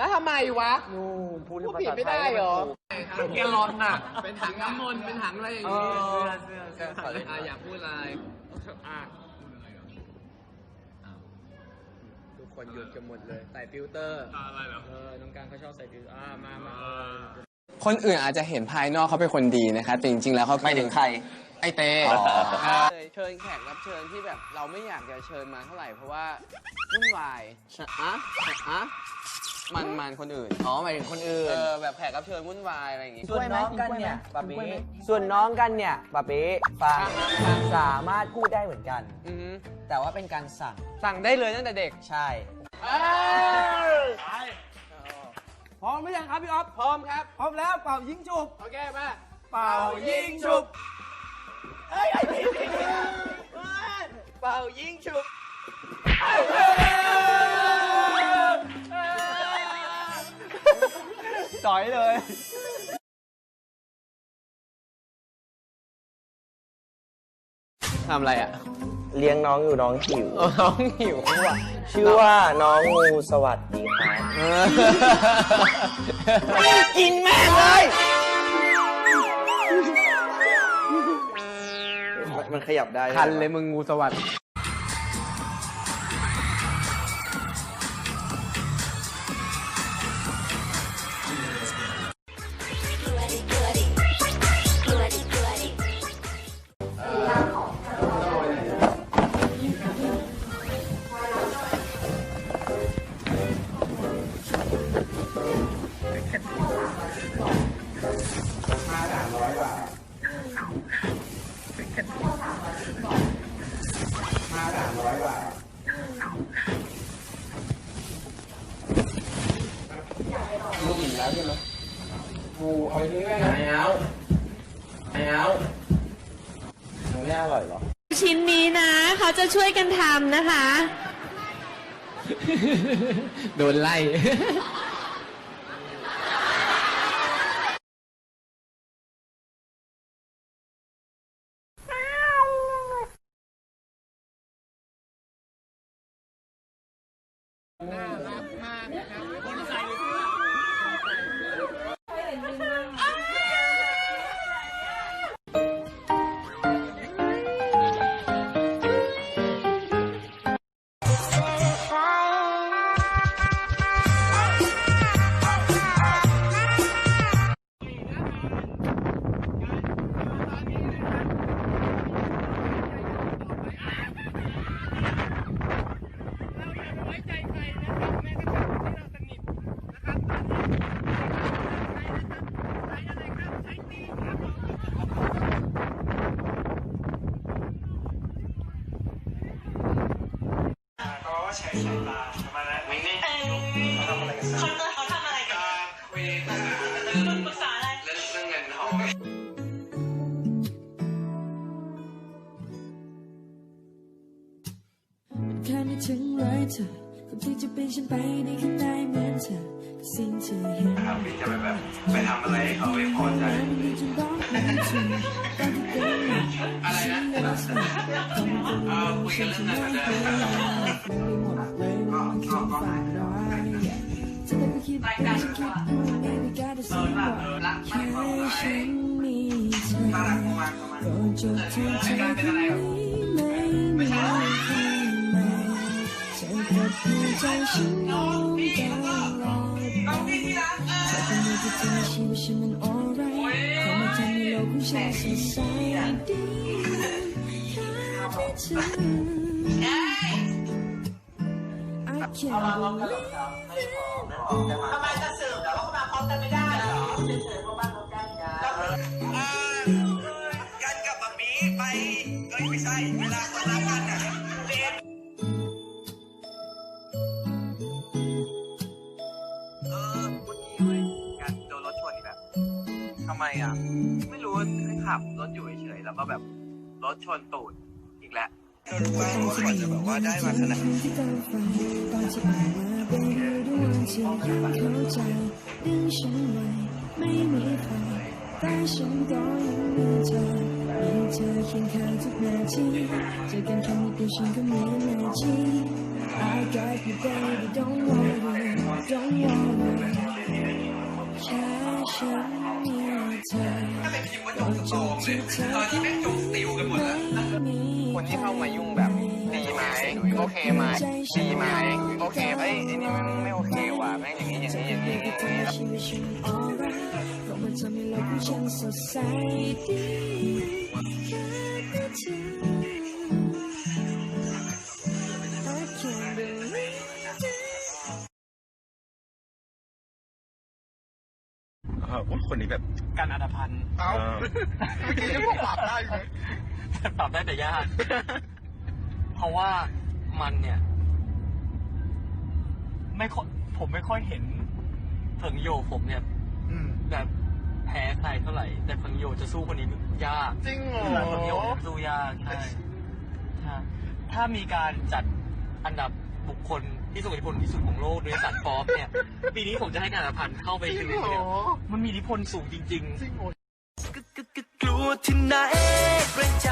วะ นู่นพูดพูดผิดไม่ได้เหรอ แกลลอนน่ะ เป็นถังน้ำมนต์เป็นถังอะไรอย่างเองี้อเสื้อเสื้อขอเล่นอะอยากพูดอะไรอะทุกคนหยุดกันหมดเลย ใส่ฟิลเตอร์ อะไรเหรอ เออ น้องการเขาชอบใส่ฟิลเตอร์ อ่า มามาคนอื่นอาจจะเห็นภายนอกเขาเป็นคนดีนะครับแต่จริงๆแล้วเขาไม่ถึงใคร ไอเต้อ๋อเออเชิญแขกรับเชิญที่แบบเราไม่อยากจะเชิญมาเท่าไหร่เพราะว่าวุ่นวายอะอะ มันมันคนอื่น อ๋อหมายถึงคนอื่นเออแบบแขกรับเชิญวุ่นวายอะไรอย่างงี้ ส่วนน้องกันเนี่ยปะปีส่วนน้องกันเนี่ยปะปีฟังสามารถพูดได้เหมือนกัน อือฮึแต่ว่าเป็นการสั่งสั่งได้เลยตั้งแต่เด็กใช่พร้อมหรือยังครับพี่ออฟพร้อมครับ พร้อมแล้วเป่ายิงจุบโอเคมาเป่ายิงฉุบเอ้ยไอ้พี่เป่ายิงฉุบ สอยเลยทำอะไรอะ เลี้ยงน้องอยู่น้องหิวน้องหิวว่ะชื่อว่าน้องงูสวัสดีครับกินแม่งเลย มันขยับได้คันเลยมึงงูสวัสดิ์ ไม่เอาไม่เอาไม่อร่อยเหรอ ชิ้นนี้นะ เขาจะช่วยกันทำนะคะ โดนไล่น่ารักมากนะครับ ใส่เขาใช้สายตาประมาณนั้นนิ่งๆเขาทำอะไรกันเขาจะเขาทำอะไรกันคุยปัญหาปรึกษาอะไรเรื่องเรื่องเงินทองแค่นึกถึงรอยเธอคนที่จะเป็นฉันไปในข้างในเหมือนเธอแต่สิ่งที่เห็นครับพี่จะไปแบบไปทำอะไรให้เขาไม่พอใจมันมีจนร้องไห้จนตอนที่เป็นหนักอะไรนะเออคุยกันเรื่องเงินเหมือนเดิมมันไม่หมดเลยมัน คิดฝันร้ายจะได้ไปคิดว่าฉันคิดว่าไม่มีการจะสิ่งว่าแค่ฉันมีเธอก่อนจบที่เธอคนนี้ไม่มีใครม่เธอกับหัวใจฉันน้องตลอดไปเธอเป็นมือที่ทำให้ชีวิตฉันมัน alright ข้ามาทำให้โลกของฉันสดใสดีแค่ไม่เธอ I can't believe it ทำไมจะสืบแต่ว่าเขามาพร้อมกันไม่ได้เหรอเฉยๆเพราะบ้านเขาใกล้กันกันกับแบบนี้ไปเอ้ยไม่ใช่เวลาคนรักกันอะเรียนเออเมื่อกี้เว้ยกันโดนรถชนอีกแบบทำไมอะ ไม่รู้ให้ขับรถอยู่เฉยๆแล้วก็แบบรถชนตูดอีกแล้ว Don't worry, don't worry. Cherish me. ถ้าเป็นคิมว่าจงสตรองเลยตอนนี้แม่งจงติวกันหมดแล้วคนที่เข้ามายุ่งแบบดีไหมโอเคไหมดีไหมโอเคเฮ้ไอ้นี่มันไม่โอเคว่ะแม่งอย่างนี้อย่างนี้อย่างนี้อย่างนี้แล้ว ว่าคนนี้แบบ การอัตพันธ์เอ้าเมื่อกี้ยังบอกปรับได้ไหมปรับได้แต่ยาก เพราะว่ามันเนี่ย ไม่ค่อยผมไม่ค่อยเห็นเผิงโยผมเนี่ย อืมแบบแพ้ใครเท่าไหร่ แต่เผิงโยจะสู้คนนี้ยากจริงเหรอเผิงโยสู้ยากใช่ใช่ถ้ามีการจัดอันดับ บุคคลที่ทรงอิทธิพลที่สุดของโลกโดยสัตว์ฟอฟเนี่ย ปีนี้ผมจะให้การอัตพันธ์เข้าไปจริถึงงเหรเลยอมันมีอิทธิพลสูงจริงๆจริงเหรอกลัวที่ไหนเกรงใจ